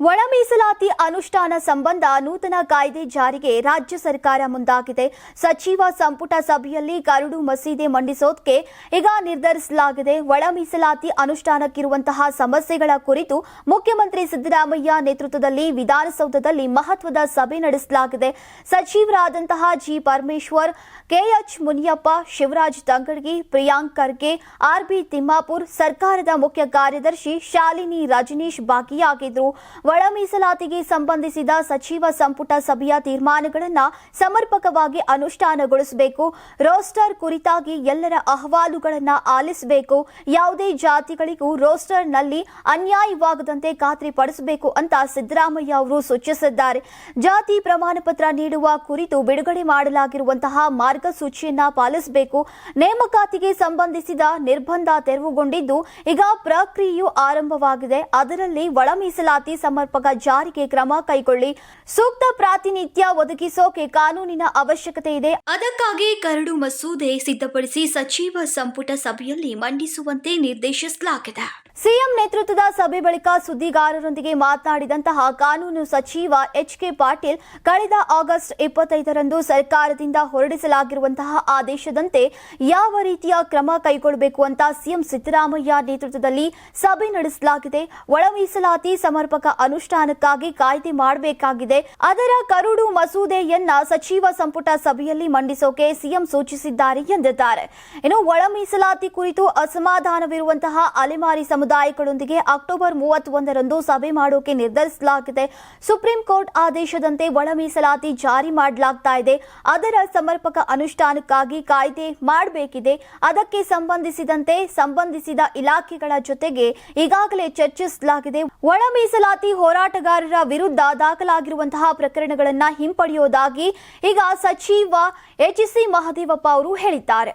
ಒಳ ಮೀಸಲಾತಿ ಅನುಷ್ಠಾನ ಸಂಬಂಧ ನೂತನ ಕಾಯ್ದೆ ಜಾರಿಗೆ ರಾಜ್ಯ ಸರ್ಕಾರ ಮುಂದಾಗಿದೆ. ಸಚಿವ ಸಂಪುಟ ಸಭೆಯಲ್ಲಿ ಕರಡು ಮಸೀದೆ ಮಂಡಿಸೋದಕ್ಕೆ ಈಗ ನಿರ್ಧರಿಸಲಾಗಿದೆ. ಒಳ ಮೀಸಲಾತಿ ಅನುಷ್ಠಾನಕ್ಕಿರುವಂತಹ ಸಮಸ್ಯೆಗಳ ಕುರಿತು ಮುಖ್ಯಮಂತ್ರಿ ಸಿದ್ದರಾಮಯ್ಯ ನೇತೃತ್ವದಲ್ಲಿ ವಿಧಾನಸೌಧದಲ್ಲಿ ಮಹತ್ವದ ಸಭೆ ನಡೆಸಲಾಗಿದೆ. ಸಚಿವರಾದಂತಹ G Parameshwar KH Muniyappa, Shivaraj Tangadagi, Priyank Kharge RB Timmapur ಸರ್ಕಾರದ ಮುಖ್ಯ ಕಾರ್ಯದರ್ಶಿ ಶಾಲಿನಿ ರಜನೀಶ್ ಭಾಗಿಯಾಗಿದ್ದರು. ಒಳ ಮೀಸಲಾತಿಗೆ ಸಂಬಂಧಿಸಿದ ಸಚಿವ ಸಂಪುಟ ಸಭೆಯ ತೀರ್ಮಾನಗಳನ್ನು ಸಮರ್ಪಕವಾಗಿ ಅನುಷ್ಠಾನಗೊಳಿಸಬೇಕು. ರೋಸ್ಟರ್ ಕುರಿತಾಗಿ ಎಲ್ಲರ ಅಹವಾಲುಗಳನ್ನು ಆಲಿಸಬೇಕು. ಯಾವುದೇ ಜಾತಿಗಳಿಗೂ ರೋಸ್ಟರ್ನಲ್ಲಿ ಅನ್ಯಾಯವಾಗದಂತೆ ಖಾತ್ರಿಪಡಿಸಬೇಕು ಅಂತ ಸಿದ್ದರಾಮಯ್ಯ ಅವರು ಸೂಚಿಸಿದ್ದಾರೆ. ಜಾತಿ ಪ್ರಮಾಣ ಪತ್ರ ನೀಡುವ ಕುರಿತು ಬಿಡುಗಡೆ ಮಾಡಲಾಗಿರುವಂತಹ ಮಾರ್ಗಸೂಚಿಯನ್ನ ಪಾಲಿಸಬೇಕು. ನೇಮಕಾತಿಗೆ ಸಂಬಂಧಿಸಿದ ನಿರ್ಬಂಧ ತೆರವುಗೊಂಡಿದ್ದು, ಈಗ ಪ್ರಕ್ರಿಯೆಯು ಆರಂಭವಾಗಿದೆ. ಅದರಲ್ಲಿ ಒಳ ಮೀಸಲಾತಿ ಸಮರ್ಪಕ ಜಾರಿಗೆ ಕ್ರಮ ಕೈಗೊಳ್ಳಿ. ಸೂಕ್ತ ಪ್ರಾತಿನಿಧ್ಯ ಒದಗಿಸೋಕೆ ಕಾನೂನಿನ ಅವಶ್ಯಕತೆ ಇದೆ. ಅದಕ್ಕಾಗಿ ಕರಡು ಮಸೂದೆ ಸಿದ್ಧಪಡಿಸಿ ಸಚಿವ ಸಂಪುಟ ಸಭೆಯಲ್ಲಿ ಮಂಡಿಸುವಂತೆ ನಿರ್ದೇಶಿಸಲಾಗಿದೆ. ಸಿಎಂ ನೇತೃತ್ವದ ಸಭೆ ಬಳಿಕ ಸುದ್ದಿಗಾರರೊಂದಿಗೆ ಮಾತನಾಡಿದಂತಹ ಕಾನೂನು ಸಚಿವ ಎಚ್ ಕೆ ಪಾಟೀಲ್, ಕಳೆದ ಆಗಸ್ಟ್ ಇಪ್ಪತ್ತೈದರಂದು ಸರ್ಕಾರದಿಂದ ಹೊರಡಿಸಲಾಗಿರುವಂತಹ ಆದೇಶದಂತೆ ಯಾವ ರೀತಿಯ ಕ್ರಮ ಕೈಗೊಳ್ಳಬೇಕು ಅಂತ ಸಿಎಂ ಸಿದ್ದರಾಮಯ್ಯ ನೇತೃತ್ವದಲ್ಲಿ ಸಭೆ ನಡೆಸಲಾಗಿದೆ. ಒಳ ಮೀಸಲಾತಿ ಸಮರ್ಪಕ ಅನುಷ್ಠಾನಕ್ಕಾಗಿ ಕಾಯ್ದೆ ಮಾಡಬೇಕಾಗಿದೆ. ಅದರ ಕರುಡು ಮಸೂದೆಯನ್ನ ಸಚಿವ ಸಂಪುಟ ಸಭೆಯಲ್ಲಿ ಮಂಡಿಸೋಕೆ ಸಿಎಂ ಸೂಚಿಸಿದ್ದಾರೆ ಎಂದಿದ್ದಾರೆ. ಇನ್ನು ಒಳ ಮೀಸಲಾತಿ ಕುರಿತು ಅಸಮಾಧಾನವಿರುವಂತಹ ಅಲೆಮಾರಿ ಸಮುದಾಯಗಳೊಂದಿಗೆ ಅಕ್ಟೋಬರ್ ಮೂವತ್ತೊಂದರಂದು ಸಭೆ ಮಾಡೋಕೆ ನಿರ್ಧರಿಸಲಾಗಿದೆ. ಸುಪ್ರೀಂ ಕೋರ್ಟ್ ಆದೇಶದಂತೆ ಒಳ ಮೀಸಲಾತಿ ಜಾರಿ ಮಾಡಲಾಗ್ತಾ ಇದೆ. ಅದರ ಸಮರ್ಪಕ ಅನುಷ್ಠಾನಕ್ಕಾಗಿ ಕಾಯ್ದೆ ಮಾಡಬೇಕಿದೆ. ಅದಕ್ಕೆ ಸಂಬಂಧಿಸಿದಂತೆ ಸಂಬಂಧಿಸಿದ ಇಲಾಖೆಗಳ ಜೊತೆಗೆ ಈಗಾಗಲೇ ಚರ್ಚಿಸಲಾಗಿದೆ. ಒಳ ಮೀಸಲಾತಿ ಹೋರಾಟಗಾರರ ವಿರುದ್ಧ ದಾಖಲಾಗಿರುವಂತಹ ಪ್ರಕರಣಗಳನ್ನು ಹಿಂಪಡೆಯುವುದಾಗಿ ಈಗ ಸಚಿವ ಎಚ್ ಸಿ ಮಹದೇವಪ್ಪ ಅವರು ಹೇಳಿದ್ದಾರೆ.